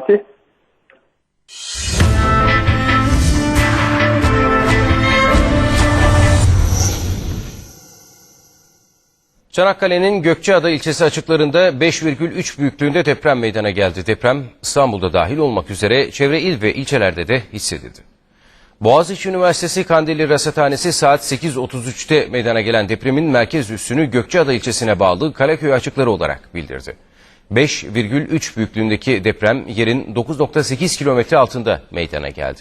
Fatih. Çanakkale'nin Gökçeada ilçesi açıklarında 5,3 büyüklüğünde deprem meydana geldi. Deprem İstanbul'da dahil olmak üzere çevre il ve ilçelerde de hissedildi. Boğaziçi Üniversitesi Kandilli Rasathanesi saat 8.33'te meydana gelen depremin merkez üssünü Gökçeada ilçesine bağlı Kaleköy açıkları olarak bildirdi. 5,3 büyüklüğündeki deprem yerin 9.8 kilometre altında meydana geldi.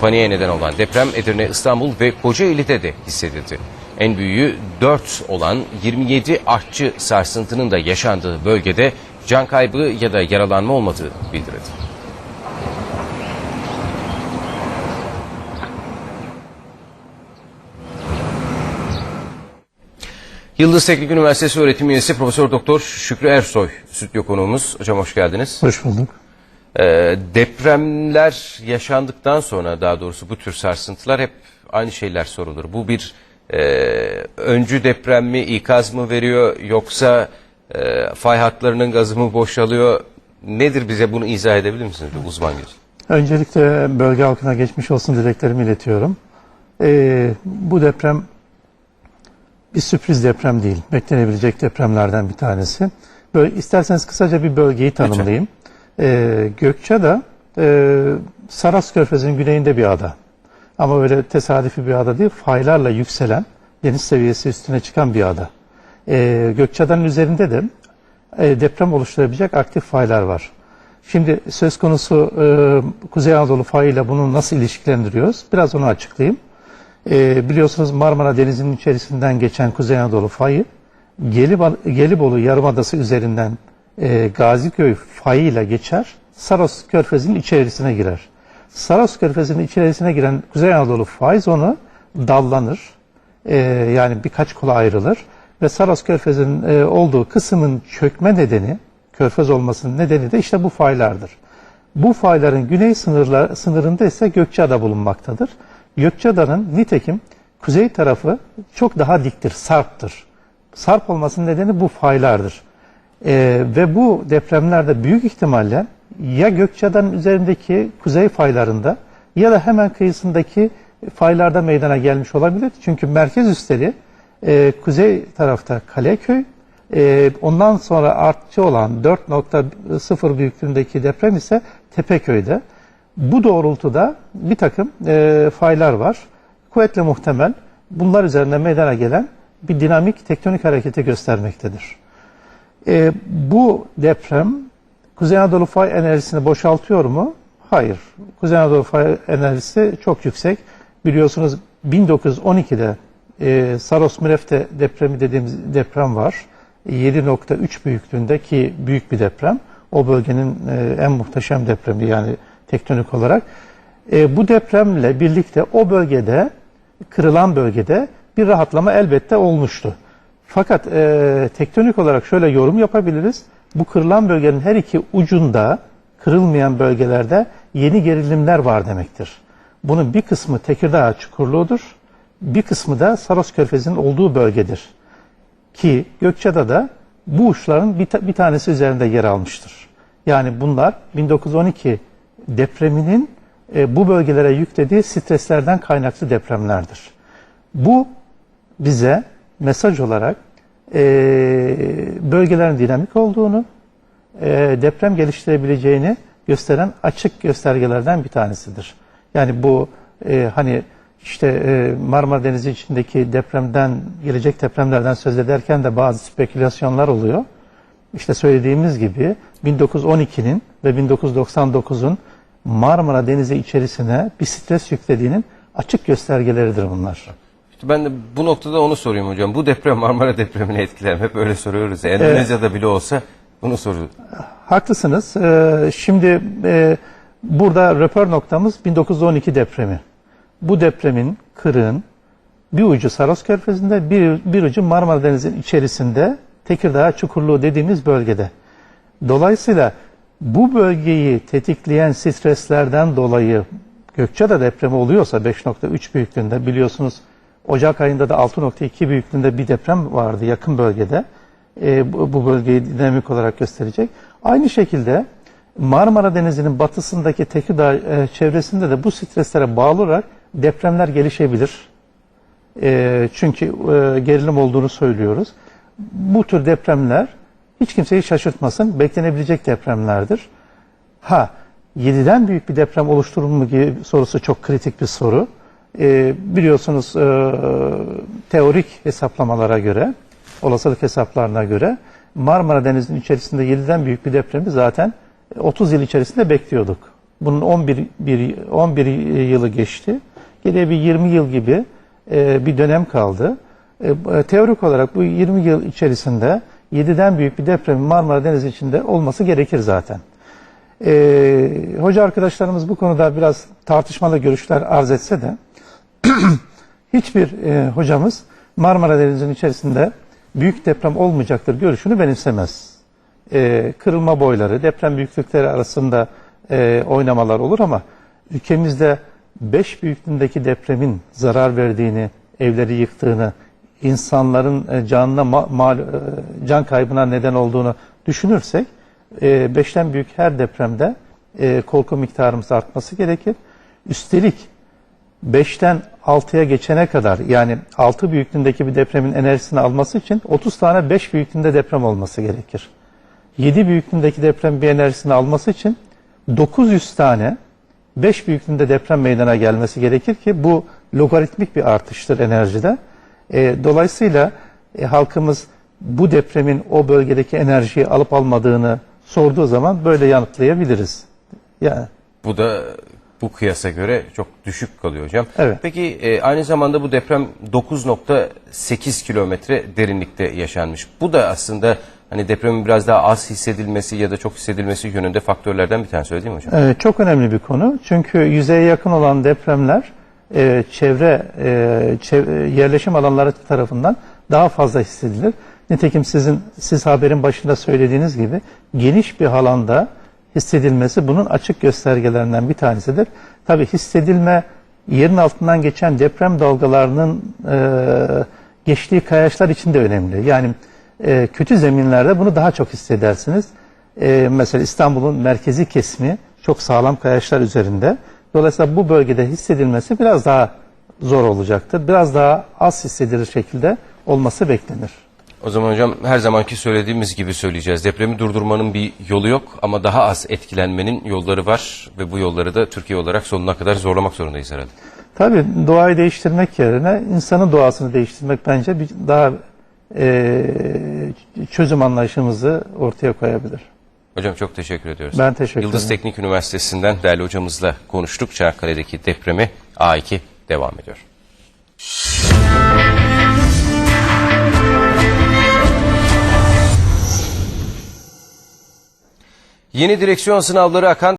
Paniğe neden olan deprem Edirne, İstanbul ve Kocaeli'de de hissedildi. En büyüğü 4 olan 27 artçı sarsıntının da yaşandığı bölgede can kaybı ya da yaralanma olmadığı bildirildi. Yıldız Teknik Üniversitesi öğretim üyesi Profesör Doktor Şükrü Ersoy stüdyo konuğumuz. Hocam hoş geldiniz. Hoş bulduk. Ee, depremler yaşandıktan sonra daha doğrusu bu tür sarsıntılar hep aynı şeyler sorulur. Bu bir e, öncü deprem mi, ikaz mı veriyor yoksa e, fay hatlarının gazı mı boşalıyor? Nedir bize bunu izah edebilir misiniz bir uzman gözü? Öncelikle bölge halkına geçmiş olsun dileklerimi iletiyorum. Ee, bu deprem bir sürpriz deprem değil. Beklenebilecek depremlerden bir tanesi. Böyle isterseniz kısaca bir bölgeyi tanımlayayım. Ee, Gökçeada e, Saras Körfezi'nin güneyinde bir ada. Ama öyle tesadüfi bir ada değil. Faylarla yükselen, deniz seviyesi üstüne çıkan bir ada. Ee, Gökçeada'nın üzerinde de e, deprem oluşturabilecek aktif faylar var. Şimdi söz konusu e, Kuzey Anadolu fayıyla bunu nasıl ilişkilendiriyoruz? Biraz onu açıklayayım. E, biliyorsunuz Marmara Denizi'nin içerisinden geçen Kuzey Anadolu fayı Gelibolu, Gelibolu Yarımadası üzerinden e, Gaziköy fayıyla geçer. Saros Körfezi'nin içerisine girer. Saros Körfezi'nin içerisine giren Kuzey Anadolu fay zonu dallanır. E, yani birkaç kola ayrılır. Ve Saros Körfezi'nin e, olduğu kısmın çökme nedeni, körfez olmasının nedeni de işte bu faylardır. Bu fayların güney sınırlar, sınırında ise Gökçeada bulunmaktadır. Gökçeada'nın nitekim kuzey tarafı çok daha diktir, sarptır. Sarp olmasının nedeni bu faylardır. Ee, ve bu depremlerde büyük ihtimalle ya Gökçeada'nın üzerindeki kuzey faylarında ya da hemen kıyısındaki faylarda meydana gelmiş olabilir. Çünkü merkez üstleri e, kuzey tarafta Kaleköy, e, ondan sonra artçı olan 4.0 büyüklüğündeki deprem ise Tepeköy'de. Bu doğrultuda bir takım e, faylar var. Kuvvetle muhtemel bunlar üzerinde meydana gelen bir dinamik tektonik hareketi göstermektedir. E, bu deprem Kuzey Anadolu fay enerjisini boşaltıyor mu? Hayır. Kuzey Anadolu fay enerjisi çok yüksek. Biliyorsunuz 1912'de e, Saros Mürefte depremi dediğimiz deprem var. 7.3 büyüklüğündeki büyük bir deprem. O bölgenin e, en muhteşem depremi yani tektonik olarak. E, bu depremle birlikte o bölgede, kırılan bölgede bir rahatlama elbette olmuştu. Fakat e, tektonik olarak şöyle yorum yapabiliriz. Bu kırılan bölgenin her iki ucunda, kırılmayan bölgelerde yeni gerilimler var demektir. Bunun bir kısmı Tekirdağ çukurluğudur, bir kısmı da Saros Körfezi'nin olduğu bölgedir. Ki Gökçeada'da bu uçların bir, ta bir tanesi üzerinde yer almıştır. Yani bunlar 1912 depreminin e, bu bölgelere yüklediği streslerden kaynaklı depremlerdir. Bu bize mesaj olarak e, bölgelerin dinamik olduğunu, e, deprem geliştirebileceğini gösteren açık göstergelerden bir tanesidir. Yani bu e, hani işte e, Marmara Denizi içindeki depremden, gelecek depremlerden söz ederken de bazı spekülasyonlar oluyor. İşte söylediğimiz gibi 1912'nin ve 1999'un Marmara Denizi içerisine bir stres yüklediğinin açık göstergeleridir bunlar. İşte ben de bu noktada onu sorayım hocam. Bu deprem Marmara depremini etkiler mi? Hep öyle soruyoruz. ya. Endonezya'da bile olsa bunu soruyoruz. Haklısınız. Ee, şimdi e, burada röper noktamız 1912 depremi. Bu depremin, kırığın bir ucu Saros Körfezi'nde, bir, bir ucu Marmara Denizi'nin içerisinde Tekirdağ Çukurluğu dediğimiz bölgede. Dolayısıyla bu bölgeyi tetikleyen streslerden dolayı Gökçeada depremi oluyorsa 5.3 büyüklüğünde biliyorsunuz Ocak ayında da 6.2 büyüklüğünde bir deprem vardı yakın bölgede. E, bu, bu bölgeyi dinamik olarak gösterecek. Aynı şekilde Marmara Denizi'nin batısındaki Tekirdağ e, çevresinde de bu streslere bağlı olarak depremler gelişebilir. E, çünkü e, gerilim olduğunu söylüyoruz. Bu tür depremler hiç kimseyi şaşırtmasın. Beklenebilecek depremlerdir. Ha 7'den büyük bir deprem oluşturur mu gibi sorusu çok kritik bir soru. E, biliyorsunuz e, teorik hesaplamalara göre, olasılık hesaplarına göre Marmara Denizi'nin içerisinde 7'den büyük bir depremi zaten 30 yıl içerisinde bekliyorduk. Bunun 11, bir, 11 yılı geçti. Geriye bir 20 yıl gibi e, bir dönem kaldı. E, teorik olarak bu 20 yıl içerisinde 7'den büyük bir depremin Marmara Denizi içinde olması gerekir zaten. E, hoca arkadaşlarımız bu konuda biraz tartışmalı görüşler arz etse de hiçbir e, hocamız Marmara Denizi'nin içerisinde büyük deprem olmayacaktır görüşünü benimsemez. E, kırılma boyları, deprem büyüklükleri arasında e, oynamalar olur ama ülkemizde 5 büyüklüğündeki depremin zarar verdiğini, evleri yıktığını, insanların e, canına ma- mal, e, can kaybına neden olduğunu düşünürsek 5'ten büyük her depremde e, korku miktarımız artması gerekir. Üstelik 5'ten 6'ya geçene kadar yani 6 büyüklüğündeki bir depremin enerjisini alması için 30 tane 5 büyüklüğünde deprem olması gerekir. 7 büyüklüğündeki deprem bir enerjisini alması için 900 tane 5 büyüklüğünde deprem meydana gelmesi gerekir ki bu logaritmik bir artıştır enerjide. E, dolayısıyla e, halkımız bu depremin o bölgedeki enerjiyi alıp almadığını sorduğu zaman böyle yanıtlayabiliriz. Yani Bu da bu kıyasa göre çok düşük kalıyor hocam. Evet. Peki e, aynı zamanda bu deprem 9.8 kilometre derinlikte yaşanmış. Bu da aslında hani depremin biraz daha az hissedilmesi ya da çok hissedilmesi yönünde faktörlerden bir tanesi öyle değil mi hocam? Evet, çok önemli bir konu. Çünkü yüzeye yakın olan depremler e, çevre e, çev- yerleşim alanları tarafından daha fazla hissedilir. Nitekim sizin siz haberin başında söylediğiniz gibi geniş bir alanda hissedilmesi bunun açık göstergelerinden bir tanesidir. Tabii hissedilme yerin altından geçen deprem dalgalarının e, geçtiği kayaçlar için de önemli. Yani e, kötü zeminlerde bunu daha çok hissedersiniz. E, mesela İstanbul'un merkezi kesimi çok sağlam kayaçlar üzerinde. Dolayısıyla bu bölgede hissedilmesi biraz daha zor olacaktır. Biraz daha az hissedilir şekilde olması beklenir. O zaman hocam her zamanki söylediğimiz gibi söyleyeceğiz. Depremi durdurmanın bir yolu yok ama daha az etkilenmenin yolları var ve bu yolları da Türkiye olarak sonuna kadar zorlamak zorundayız herhalde. Tabii doğayı değiştirmek yerine insanın doğasını değiştirmek bence bir daha e, çözüm anlayışımızı ortaya koyabilir. Hocam çok teşekkür ediyoruz. Ben teşekkür Yıldız ederim. Teknik Üniversitesi'nden değerli hocamızla konuştuk. Çanakkale'deki depremi A2 devam ediyor. Yeni direksiyon sınavları akan